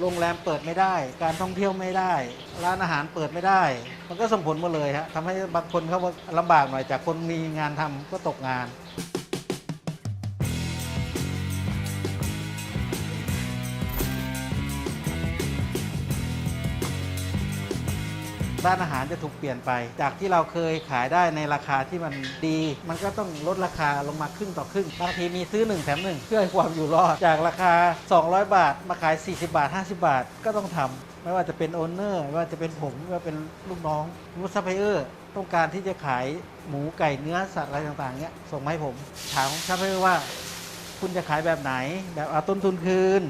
โรงแรมเปิดไม่ได้ การท่องเที่ยวไม่ได้ ร้านอาหารเปิดไม่ได้ มันก็ส่งผลมาเลยฮะทำให้บางคนเขาลำบากหน่อยจากคนมีงานทำก็ตกงาน ร้านอาหารจะถูกเปลี่ยนไป จากที่เราเคยขายได้ในราคาที่มันดี มันก็ต้องลดราคาลงมาครึ่งต่อครึ่งบางทีมีซื้อ 1 แถม 1 เพื่อความอยู่รอด จากราคา 200 บาท มาขาย 40 บาท 50 บาทก็ต้องทำไม่ว่าจะเป็นโอนเนอร์ไม่ว่าจะเป็นผมไม่ว่าเป็นลูกน้องมูซัพพลายเออร์ต้องการที่จะขายหมูไก่เนื้อสัตว์อะไรต่างๆเนี้ยส่งมาให้ผมถามซัพพลายเออร์ว่า คุณจะขายแบบไหน แบบเอาต้นทุนคืน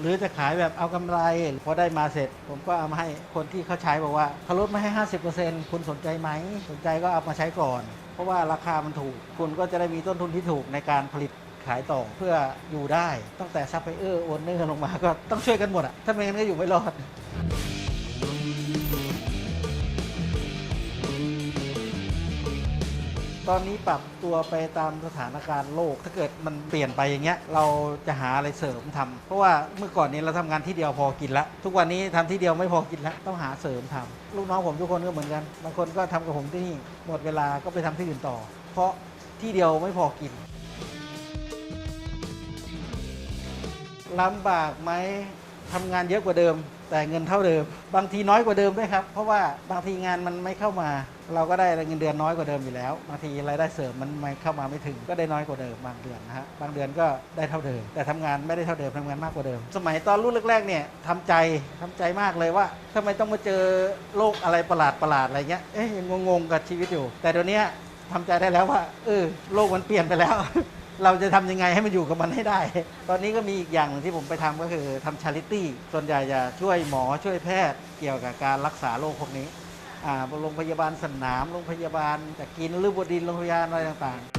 หรือจะขายแบบเอากำไรพอได้มาเสร็จ ผมก็เอามาให้คนที่เขาใช้บอกว่าเขาลดมาให้ 50%คุณสนใจไหม สนใจก็เอามาใช้ก่อน เพราะว่าราคามันถูก คุณก็จะได้มีต้นทุนที่ถูกในการผลิตขายต่อเพื่ออยู่ได้ตั้งแต่ซัพพลายเออร์โอนเนอร์ลงมาก็ต้องช่วยกันหมดอะถ้าไม่งั้นก็อยู่ไม่รอด ตอนนี้ปรับตัวไปตามสถานการณ์โลก ถ้าเกิดมันเปลี่ยนไปอย่างเงี้ยเราจะหาอะไรเสริมทำเพราะว่าเมื่อก่อนนี้เราทำงานที่เดียวพอกินละทุกวันนี้ทำที่เดียวไม่พอกินละต้องหาเสริมทำลูกน้องผมทุกคนก็เหมือนกันบางคนก็ทำกับผมที่นี่หมดเวลาก็ไปทำที่อื่นต่อ เพราะที่เดียวไม่พอกินลำบากไหมทำงานเยอะกว่าเดิมแต่เงินเท่าเดิม บางทีน้อยกว่าเดิมด้วยครับ เพราะว่าบางทีงานมันไม่เข้ามา เราก็ได้เงินเดือนน้อยกว่าเดิมอยู่แล้ว บางทีรายได้เสริมมันไม่เข้ามาไม่ถึง ก็ได้น้อยกว่าเดิมบางเดือนนะฮะ บางเดือนก็ได้เท่าเดิม แต่ทำงานไม่ได้เท่าเดิมทำงานมากกว่าเดิม สมัยตอนรุ่นแรกๆเนี่ยทำใจทำใจมากเลยว่าทำไมต้องมาเจอโรคอะไรประหลาดประหลาดอะไรเงี้ย เอ๊ยงงงๆกับชีวิตอยู่ แต่เดี๋ยวนี้ทำใจได้แล้วว่าเออโลกมันเปลี่ยนไปแล้ว เราจะทำยังไงให้มันอยู่กับมันให้ได้ ตอนนี้ก็มีอีกอย่างหนึ่งที่ผมไปทำก็คือทำชาริตี้ ส่วนใหญ่จะช่วยหมอช่วยแพทย์เกี่ยวกับการรักษาโรคพวกนี้อ่าโรงพยาบาลสนาม โรงพยาบาลจะกินหรือบดินโรงพยาบาลอะไรต่างๆ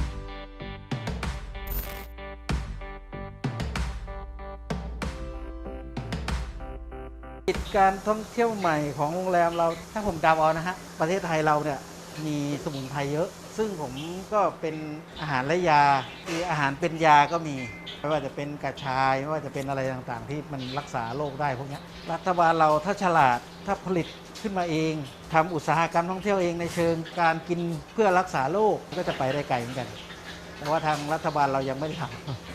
กิจการท่องเที่ยวใหม่ของโรงแรมเราถ้าผมดาเอานะฮะ ประเทศไทยเราเนี่ย มีสมุนไพรเยอะ ซึ่งผมก็เป็นอาหารและยาคืออาหารเป็นยาก็มี ไม่ว่าจะเป็นกระชาย ไม่ว่าจะเป็นอะไรต่างๆ ที่มันรักษาโรคได้พวกนี้รัฐบาลเราถ้าฉลาดถ้าผลิตขึ้นมาเองทำอุตสาหกรรมท่องเที่ยวเองในเชิงการกินเพื่อรักษาโรคก็จะไปได้ไกลเหมือนกัน แต่ว่าทางรัฐบาลเรายังไม่ได้ทำ